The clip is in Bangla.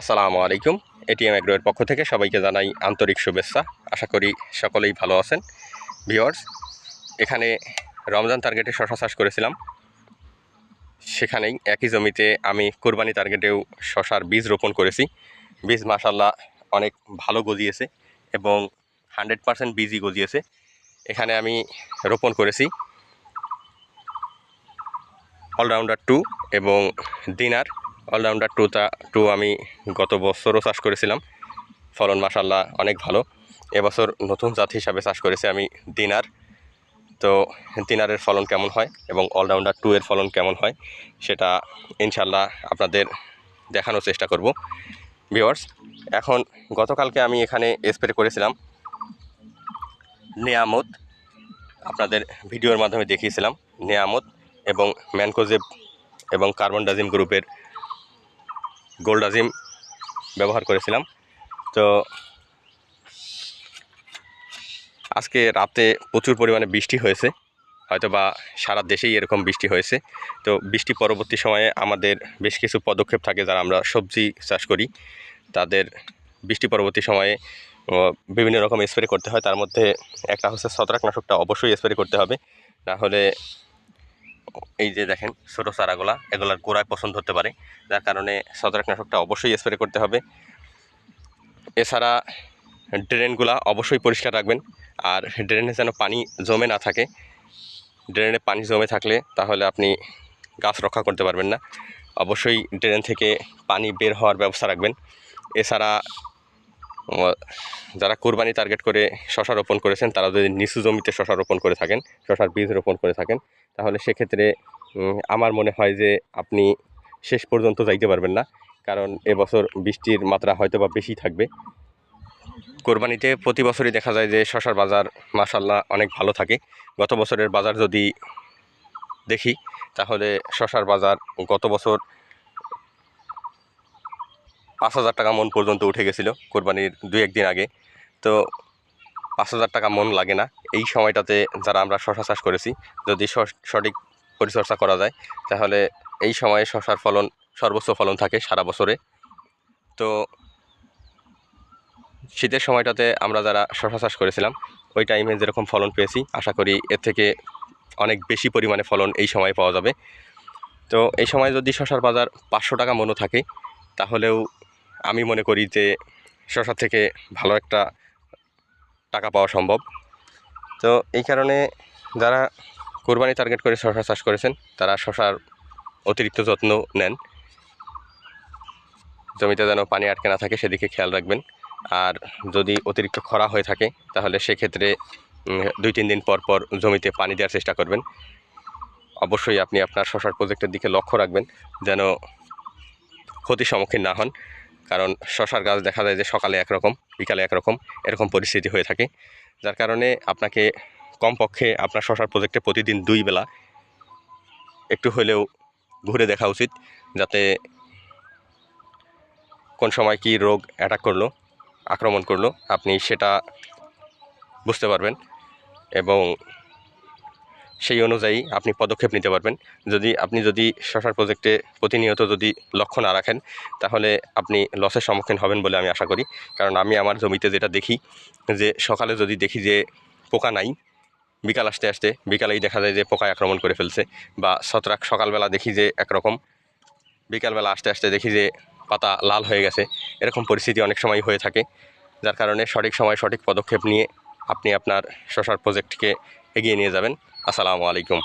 আসসালামু আলাইকুম। এটিএম এগ্রোয়ের পক্ষ থেকে সবাইকে জানাই আন্তরিক শুভেচ্ছা। আশা করি সকলেই ভালো আছেন। ভিওয়ার্স এখানে রমজান টার্গেটে শশা চাষ করেছিলাম। সেখানেই একই জমিতে আমি কোরবানি টার্গেটেও শশার বীজ রোপণ করেছি। বীজ মাসাল্লাহ অনেক ভালো গজিয়েছে এবং হান্ড্রেড পারসেন্ট বীজই গজিয়েছে। এখানে আমি রোপণ করেছি অলরাউন্ডার টু এবং দিনার অলরাউন্ডার টুটা টু আমি গত বছরও চাষ করেছিলাম। ফলন মাসাল্লাহ অনেক ভালো। এবছর নতুন জাত হিসাবে চাষ করেছি আমি দিনার তো দিনারের ফলন কেমন হয় এবং অলরাউন্ডার টু এর ফলন কেমন হয় সেটা ইনশাল্লাহ আপনাদের দেখানোর চেষ্টা করব। ভিওয়ার্স এখন গতকালকে আমি এখানে স্প্রে করেছিলাম নেয়ামত। আপনাদের ভিডিওর মাধ্যমে দেখিয়েছিলাম নেয়ামত এবং ম্যানকোজেব এবং কার্বন ডাজিম গ্রুপের গোল্ডাজিম ব্যবহার করেছিলাম। তো আজকে রাতে প্রচুর পরিমাণে বৃষ্টি হয়েছে। হয়তো বা সারা দেশেই এরকম বৃষ্টি হয়েছে। তো বৃষ্টি পরবর্তী সময়ে আমাদের বেশ কিছু পদক্ষেপ থাকে যারা আমরা সবজি চাষ করি। তাদের বৃষ্টি পরবর্তী সময়ে বিভিন্ন রকম স্প্রে করতে হয়। তার মধ্যে একটা হচ্ছে ছত্রাকনাশকটা অবশ্যই স্প্রে করতে হবে। না হলে এই যে দেখেন, ছোটো চারাগুলা, এগুলার গোড়ায় পছন্দ হতে পারে। যার কারণে ছত্রাকনাশকটা অবশ্যই স্প্রে করতে হবে। এছাড়া ড্রেনগুলা অবশ্যই পরিষ্কার রাখবেন। আর ড্রেনে যেন পানি জমে না থাকে, ড্রেনে পানি জমে থাকলে তাহলে আপনি গাছ রক্ষা করতে পারবেন না। অবশ্যই ড্রেন থেকে পানি বের হওয়ার ব্যবস্থা রাখবেন। এছাড়া যারা কোরবানি টার্গেট করে শশা রোপণ করেছেন, তারা যদি নিচু জমিতে শশা রোপণ করে থাকেন, শশার বীজ রোপণ করে থাকেন, তাহলে সেক্ষেত্রে আমার মনে হয় যে আপনি শেষ পর্যন্ত যাইতে পারবেন না, কারণ এবছর বৃষ্টির মাত্রা হয়তো বা বেশি থাকবে। কোরবানিতে প্রতি বছরই দেখা যায় যে শশার বাজার মাসাল্লাহ অনেক ভালো থাকে। গত বছরের বাজার যদি দেখি, তাহলে শশার বাজার গত বছর পাঁচ হাজার টাকা মন পর্যন্ত উঠে গেছিল কোরবানির দুই একদিন আগে। তো পাঁচ হাজার টাকা মন লাগে না। এই সময়টাতে যারা আমরা শশা চাষ করেছি, যদি সঠিক পরিচর্যা করা যায়, তাহলে এই সময়ে শশার ফলন, সর্বোচ্চ ফলন থাকে সারা বছরে। তো শীতের সময়টাতে আমরা যারা শশা চাষ করেছিলাম, ওই টাইমে যেরকম ফলন পেয়েছি, আশা করি এর থেকে অনেক বেশি পরিমাণে ফলন এই সময় পাওয়া যাবে। তো এই সময় যদি শশার বাজার পাঁচশো টাকা মনও থাকে, তাহলেও আমি মনে করি যে শশা থেকে ভালো একটা টাকা পাওয়া সম্ভব। তো এই কারণে যারা কোরবানি টার্গেট করে শশা চাষ করেছেন, তারা শশার অতিরিক্ত যত্ন নেন। জমিতে যেন পানি আটকে না থাকে, সেদিকে খেয়াল রাখবেন। আর যদি অতিরিক্ত খরা হয়ে থাকে, তাহলে সেক্ষেত্রে দুই তিন দিন পর পর জমিতে পানি দেওয়ার চেষ্টা করবেন। অবশ্যই আপনি আপনার শশার প্রজেক্টের দিকে লক্ষ্য রাখবেন, যেন ক্ষতির সম্মুখীন না হন। কারণ শশার গাছ দেখা যায় যে সকালে একরকম, বিকালে একরকম, এরকম পরিস্থিতি হয়ে থাকে। যার কারণে আপনাকে কমপক্ষে আপনার শশার প্রজেক্টে প্রতিদিন দুই বেলা একটু হলেও ঘুরে দেখা উচিত, যাতে কোন সময় কী রোগ অ্যাটাক করল, আক্রমণ করল, আপনি সেটা বুঝতে পারবেন এবং সেই অনুযায়ী আপনি পদক্ষেপ নিতে পারবেন। যদি আপনি যদি শশার প্রজেক্টে প্রতিনিয়ত যদি লক্ষ্য না রাখেন, তাহলে আপনি লসের সম্মুখীন হবেন বলে আমি আশা করি। কারণ আমি আমার জমিতে যেটা দেখি, যে সকালে যদি দেখি যে পোকা নাই, বিকাল আসতে আসতে, বিকালেই দেখা যায় যে পোকায় আক্রমণ করে ফেলছে, বা ছত্রাক সকালবেলা দেখি যে একরকম, বিকালবেলা আসতে আসতে দেখি যে পাতা লাল হয়ে গেছে, এরকম পরিস্থিতি অনেক সময় হয়ে থাকে। যার কারণে সঠিক সময় সঠিক পদক্ষেপ নিয়ে আপনি আপনার শশার প্রজেক্টকে এগিয়ে নিয়ে যাবেন। আসসালামু আলাইকুম।